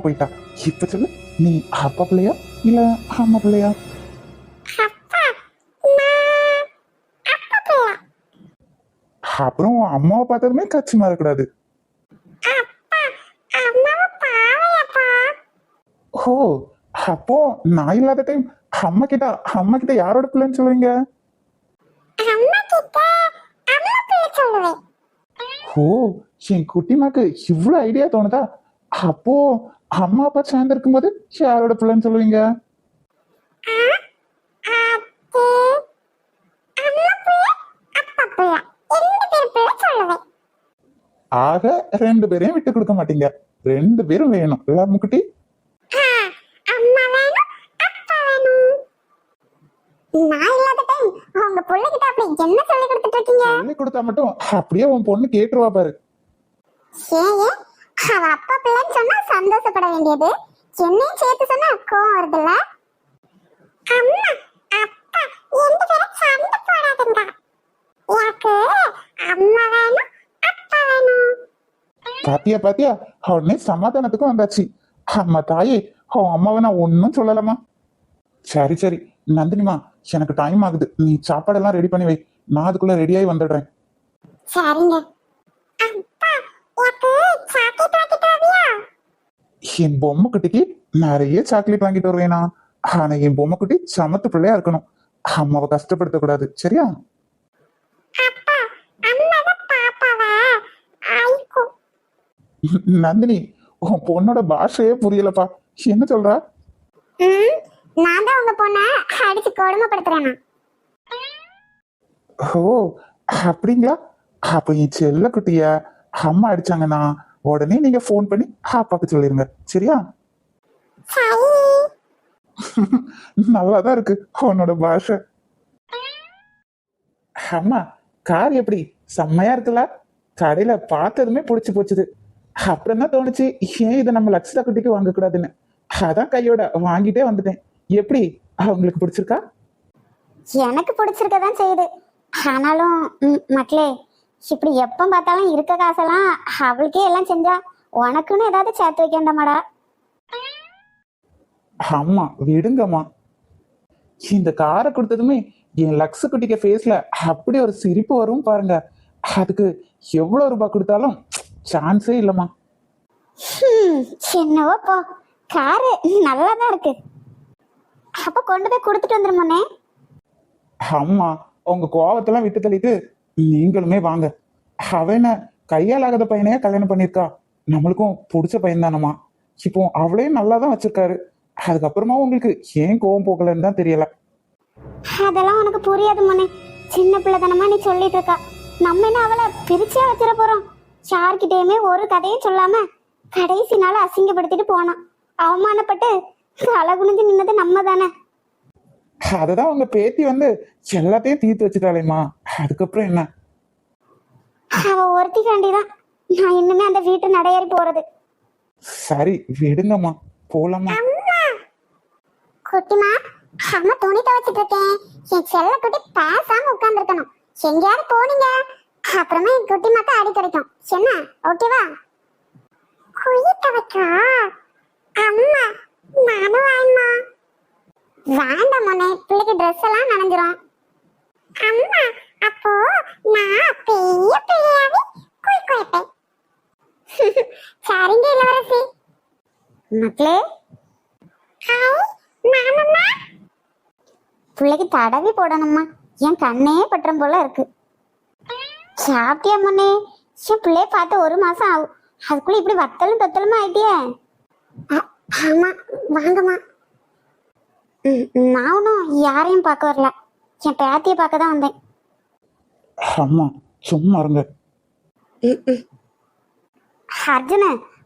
அம்மா போயிட்டா. இப்ப சொல்லு நீ அப்பா பிள்ளையா இல்ல அம்மா பிள்ளையா? அப்புறம் அம்மாவை பார்த்ததுமே கட்சி மாறக்கூடாது. ஓ அப்போ நான் இல்லாத டைம் அம்மா கிட்ட அம்மா கிட்ட யாரோட பிள்ளைன்னு சொல்லுவீங்க? ஓ என் குட்டிமாக்கு இவ்வளவு ஐடியா தோணுதா? அப்போ அம்மா அப்பா சேர்ந்து இருக்கும்போது யாரோட பிள்ளைன்னு சொல்லுவீங்க. ஆக ரெண்டு பேரையும் விட்டு கொடுக்க மாட்டீங்க. ரெண்டு பேரும் வேணும். முக்குட்டி? சொல்லி கொடுத்துட்டு இருக்கீங்க? சொல்லி கொடுத்தா மட்டும் அப்படியே உன் பொண்ணு கேட்டுருவா பாரு? அவ அப்பா பிள்ளைன்னு சொன்னா சந்தோஷப்பட வேண்டியது. என்னையும் சேர்த்து சொன்னா கோவம் வருதுல்ல? அம்மா அப்பா ரெண்டு பேரும் சண்டை போடாதுங்க. எனக்கு அம்மா வேணும் அப்பா வேணும். பாத்தியா பாத்தியா? உடனே சமாதானத்துக்கும் வந்தாச்சு. அம்மா தாயே உன் அம்மாவை நான் ஒன்னும் சொல்லலம்மா. சரி சரி. நந்தினிமா எனக்கு டைம் ஆகுது. நீ சாப்பாடெல்லாம் ரெடி பண்ணி வை. நான் அதுக்குள்ள ரெடியாகி வந்துடுறேன். சரிங்க. அப்பா எனக்கு சாக்லேட் வாங்கிட்டு வரியா என் பொம்மை குட்டிக்கு நிறைய சாக்லேட் வாங்கிட்டு வருவேனா? ஆனா என் பொம்மை குட்டி சமத்து பிள்ளையா இருக்கணும். அம்மாவை சரியா? தான் பாப்பாவா? ஐக்கோ நந்தினி உன் பொண்ணோட பாஷையே புரியலப்பா. என்ன சொல்றா? நான் தான் உங்க பொண்ணை அடிச்சு கொடுமைப்படுத்துறேனா? ஓ அப்படிங்களா? அப்ப என் செல்ல குட்டிய அம்மா அடிச்சாங்கன்னா உடனே நீங்க ஃபோன் பண்ணி அப்பாக்கு சொல்லிருங்க. சரியா? சரி நல்லாதான் இருக்கு உன்னோட பாஷை. அம்மா கார் எப்படி? செம்மையா இருக்குல்ல? கடையில பார்த்ததுமே பிடிச்சி போச்சுது. அப்புறம் தான் தோணுச்சு ஏன் இதை நம்ம லட்சதா குட்டிக்கு வாங்கக்கூடாதுன்னு? அதான் கையோட வாங்கிட்டே வந்துட்டேன். எப்படி? அவங்களுக்கு பிடிச்சிருக்கா? எனக்கு பிடிச்சிருக்க தான் செய்யுது. ஆனாலும் மக்களே இப்படி எப்போ பார்த்தாலும் இருக்க காசெல்லாம் அவளுக்கே எல்லாம் செஞ்சா உனக்குன்னு ஏதாவது சேர்த்து வைக்க வேண்டாமாடா? அம்மா விடுங்கம்மா. இந்த காரை கொடுத்ததுமே என் லக்ஸு குட்டிக்க ஃபேஸ்ல அப்படி ஒரு சிரிப்பு வரும் பாருங்க. அதுக்கு எவ்வளவு ரூபாய் கொடுத்தாலும் சான்ஸே இல்லம்மா. என்னவோ போ. காரு நல்லா தான் இருக்கு. அப்போ கொண்டு போய் கொடுத்துட்டு வந்துருமோனே அம்மா உங்க கோவத்தெல்லாம் விட்டு தள்ளிட்டு நீங்களுமே வாங்க. அவன கையால் ஆகாத பையனையே கல்யாணம் பண்ணியிருக்கா. நம்மளுக்கும் பிடிச்ச பையன் தானம்மா இப்போ அவளையும் நல்லா தான் வச்சிருக்காரு. அதுக்கப்புறமா உங்களுக்கு ஏன் கோவம் போகலன்னு தான் தெரியல. அதெல்லாம் உனக்கு புரியாது மோனே சின்ன பிள்ளைத்தனமா நீ சொல்லிட்டு இருக்கா. நம்ம என்ன அவளை பிரிச்சே வச்சிட போறோம்? யார்கிட்டயுமே ஒரு கதையும் சொல்லாம கடைசி நாள் அசிங்கப்படுத்திட்டு போனான் அவமானப்பட்டு தலை குனிஞ்சு நின்னது நம்ம தானே அததான் உங்க பேத்தி வந்து எல்லாத்தையும் தீர்த்து வச்சுட்டாளேம்மா. அதுக்கப்புறம் என்ன? அவ ஒருத்தி காண்டிதான் நான் இன்னுமே அந்த வீட்டு நடையேறி போறது. சரி விடுங்கம்மா. போலாமா குட்டிமா அம்மா துணி துவைச்சிட்டு இருக்கேன் என் செல்ல குட்டி பேசாம உட்கார்ந்துருக்கணும். எங்கேயாவது போனீங்க. அப்புறமா என் குட்டிமாக்கு அடி கிடைக்கும் என்ன ஓகேவா? குயி துவைக்கா அம்மா நானும் வாங்கம்மா வேண்டாம் மொனே பிள்ளைக்கு ட்ரெஸ் எல்லாம் நனைஞ்சிரும் அம்மா அப்போ நான் பெரிய பிள்ளையாவே குய் குயப்பேன் சரிங்க இளவரசி மக்களே. பிள்ளைக்கு தடவி போடணும்மா. என் கண்ணே பற்றம் போல இருக்கு. சாப்பிட்டியா முன்னே? என் பிள்ளைய பார்த்து ஒரு மாசம் ஆகும். அதுக்குள்ள இப்படி வத்தலும் தொத்தலுமா ஆயிட்டியே? ஆமா வாங்கம்மா. நான் ஒன்றும் யாரையும் பார்க்க வரல. என் பேத்தியை பார்க்க தான் வந்தேன். அம்மா சும்மா இருங்க. அர்ஜுன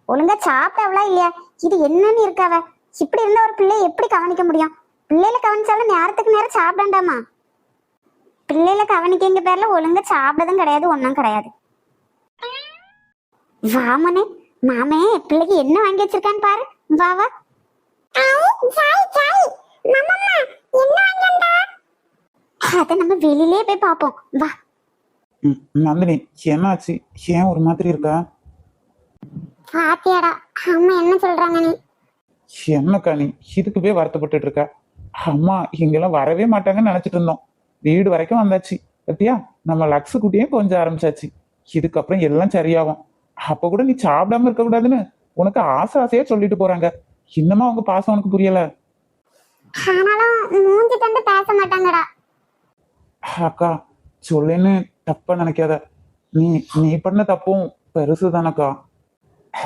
ஒழுங்கா சாப்பிட்டவளா இல்லையா? இது என்னன்னு இருக்காவ? இப்படி இருந்த ஒரு பிள்ளைய எப்படி கவனிக்க முடியும்? பிள்ளைல கவனிச்சாலும் நேரத்துக்கு நேரம் சாப்பிடண்டாமா பிள்ளைல கவனிக்கங்க பேர்ல ஒழுங்கா சாப்பிடதும் கிடையாது ஒன்றும் கிடையாது. வாமனே மாமே பிள்ளைக்கு என்ன வாங்கி வச்சிருக்கான்னு பாரு. வா வா. அதை நம்ம வெளியிலே போய் பார்ப்போம். வா. ம், நந்தினி என்னாச்சு? ஏன் ஒரு மாதிரி இருக்கா? பாத்தியாடா அம்மா என்ன சொல்றாங்க நீ? என்னக்கா நீ? இதுக்குவே வருத்தப்பட்டுட்டு இருக்க அம்மா இங்கெல்லாம் வரவே மாட்டாங்கன்னு நினைச்சிட்டு இருந்தோம். வீடு வரைக்கும் வந்தாச்சு. பத்தியா? நம்ம லக்ஸு குட்டியும் கொஞ்சம் ஆரம்பிச்சாச்சு. இதுக்கப்புறம் எல்லாம் சரியாகும். அப்ப கூட நீ சாப்பிடாம இருக்க கூடாதுன்னு உனக்கு ஆசை ஆசையா சொல்லிட்டு போறாங்க. இன்னமா அவங்க பாசம் உனக்கு புரியல? ஆனாலும் மூஞ்சி தந்து பேச மாட்டாங்கடா. அக்கா சொல்லுன்னு தப்பா நினைக்காத. நீ நீ பண்ண தப்பும் பெருசு தானக்கா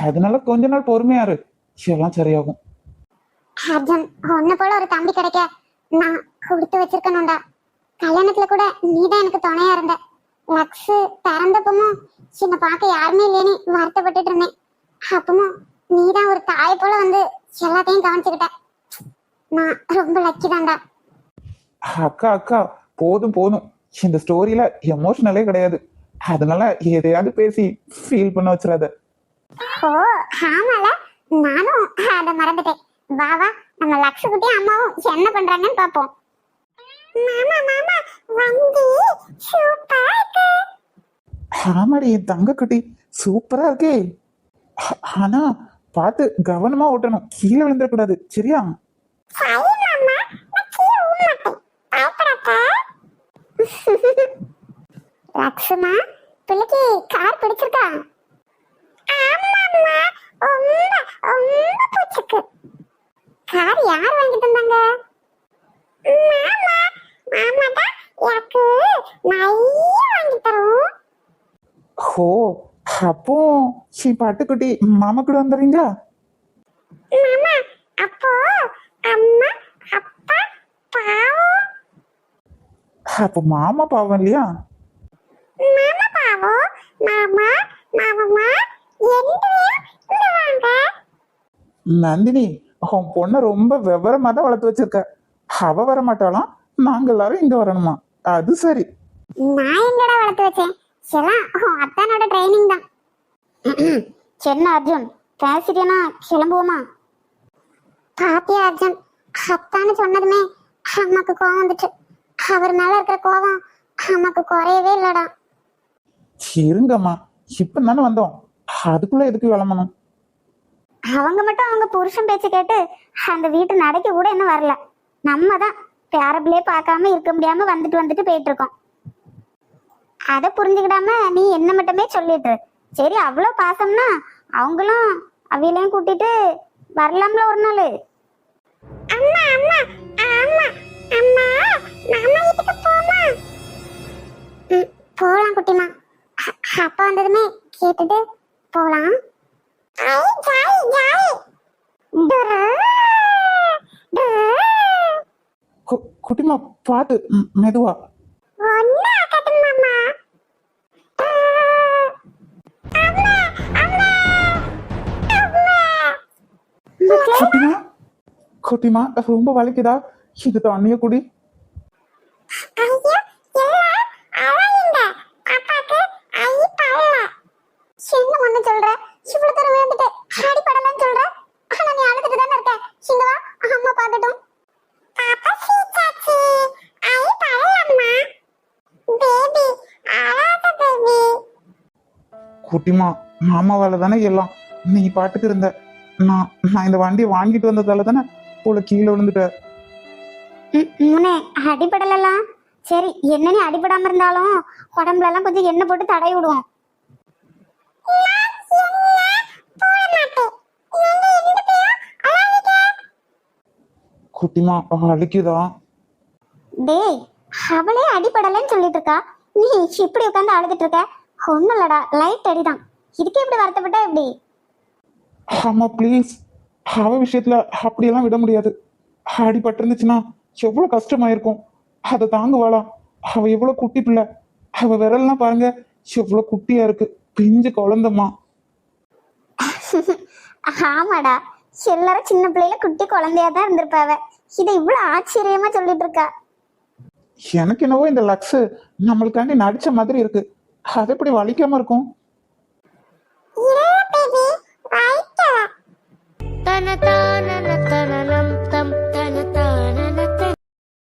அதனால கொஞ்ச நாள் பொறுமையா இரு. எல்லாம் சரியாகும். அர்ஜுன் உன்னை போல ஒரு தம்பி கிடைக்க நான் கொடுத்து வச்சிருக்கணும்டா. கல்யாணத்துல கூட நீதான் எனக்கு துணையா இருந்த. லக்ஸ் பிறந்தப்பமும் சின்ன பார்க்க யாருமே இல்லைன்னு வருத்தப்பட்டுட்டு இருந்தேன். அப்பமும் நீதான் ஒரு தாய் போல வந்து எல்லாத்தையும் கவனிச்சுக்கிட்ட. நான் ரொம்ப லக்கி தான்டா. அக்கா அக்கா போதும் போதும். இந்த ஸ்டோரியில எமோஷனலே கிடையாது. அதனால எதையாவது பேசி ஃபீல் பண்ண வச்சிடாத. ஓ ஆமால. நானும் அதை மறந்துட்டேன். வா வா நம்ம லக்ஷ குட்டி அம்மாவும் என்ன பண்றாங்கன்னு பாப்போம். மாமா மாமா வண்டி சூப்பரா இருக்கு. ஆமாடி என் தங்க குட்டி சூப்பரா இருக்கே. ஆனா பார்த்து கவனமா ஓட்டணும். கீழே விழுந்துடக்கூடாது சரியா? லக்ஷ்மா பிள்ளைக்கு கார் பிடிச்சிருக்கா? ஆமாம்மா ரொம்ப ரொம்ப பிடிச்சிருக்கு கார் யார் வாங்கி தந்தாங்க மாமா மாமா தான் எனக்கு நிறைய வாங்கி தரும் ஓ அப்போ சி பாட்டுக்குட்டி மாமா கூட வந்துடுறீங்களா மாமா அப்போ அம்மா அப்பா பாவம். அப்போ மாமா பாவம் இல்லையா? மாமா பாவம் மாமா மாமா நந்தினி உன் பொண்ணை ரொம்ப விவரமா தான் வளர்த்து வச்சிருக்க. அவ வர மாட்டாளாம் நாங்க எல்லாரும் இங்க வரணுமா? அது சரி. நான் எங்கடா வளர்த்து வச்சேன்? எல்லாம் அத்தானோட ட்ரைனிங் தான். என்ன அர்ஜுன் பேசிட்டேனா? கிளம்புவோமா? பாத்தியா அர்ஜுன்? அத்தான்னு சொன்னதுமே அம்மாக்கு கோவம் வந்துச்சு. அவர் மேல இருக்கிற கோவம் அம்மாக்கு குறையவே இல்லடா. இருங்கம்மா இப்ப தானே வந்தோம். அதுக்குள்ள எதுக்கு கிளம்பணும் அவங்க மட்டும் அவங்க புருஷன் பேச்சு கேட்டு அந்த வீட்டு நடைக்கு கூட இன்னும் வரல. நம்ம தான் பேரபிளே பார்க்காம இருக்க முடியாம வந்துட்டு வந்துட்டு போயிட்டு இருக்கோம் அதை புரிஞ்சுக்கிடாம நீ என்ன மட்டுமே சொல்லிட்டு. சரி அவ்வளோ பாசம்னா அவங்களும் அவையிலையும் கூட்டிட்டு வரலாம்ல ஒரு நாள். அம்மா அம்மா அம்மா அம்மா மாமா வீட்டுக்கு போமா போலாம் குட்டிமா. அப்பா வந்ததுமே கேட்டுட்டு போலாம். குட்டிமா பாத்து மெதுவா. குட்டிமா குட்டிமா ரொம்ப வலிக்குதா? இது தண்ணிய குடி. ஐயோ எல்லாம் அழகிங்க அப்பாக்கு ஐ பல்ல என்ன ஒண்ணு சொல்ற இவ்வளவு தூரம் விழுந்துட்டு அடிப்படலன்னு சொல்ற ஆனா நீ அழுதுட்டு தானே இருக்க இங்க வா அம்மா பார்க்கட்டும் பாப்பா சீச்சாச்சி ஐ பல்லம்மா பேபி அழாத பேபி குட்டிமா மாமாவால தானே எல்லாம். நீ பாட்டுக்கு இருந்த. நான் நான் இந்த வண்டியை வாங்கிட்டு வந்ததால தானே போல கீழே விழுந்துட்ட. முனே அடிபடலாம் சரி என்னன்னு அடிபடாம இருந்தாலும் உடம்புல எல்லாம் கொஞ்சம் எண்ணெய் போட்டு தடவி விடுவோம். குட்டிமா வலிக்குதா டேய் அவளே அடிபடலைன்னு சொல்லிட்டு இருக்கா. நீ இப்படி உட்காந்து அழுதுட்டு இருக்க? ஒண்ணும் இல்லடா லைட் அடிதான். இதுக்கு எப்படி வருத்தப்பட்டா எப்படி? ஆமா ப்ளீஸ் அவ விஷயத்துல அப்படியெல்லாம் விட முடியாது. அடிபட்டு இருந்துச்சுன்னா எவ்வளவு கஷ்டமாயிருக்கும். அதை தாங்குவாளா? அவ எவ்வளவு குட்டி பிள்ளை. அவ விரல்லாம் பாருங்க எவ்வளவு குட்டியா இருக்கு. பிஞ்சு குழந்தம்மா. ஆமாடா. எல்லாரும் சின்ன பிள்ளையில குட்டி குழந்தையா தான் இருந்திருப்பாவ இதை இவ்வளவு ஆச்சரியமா சொல்லிட்டு இருக்கா. எனக்கு என்னவோ இந்த லக்ஸ் நம்மளுக்காண்டி நடிச்ச மாதிரி இருக்கு. அது எப்படி வலிக்காம இருக்கும்? தனதா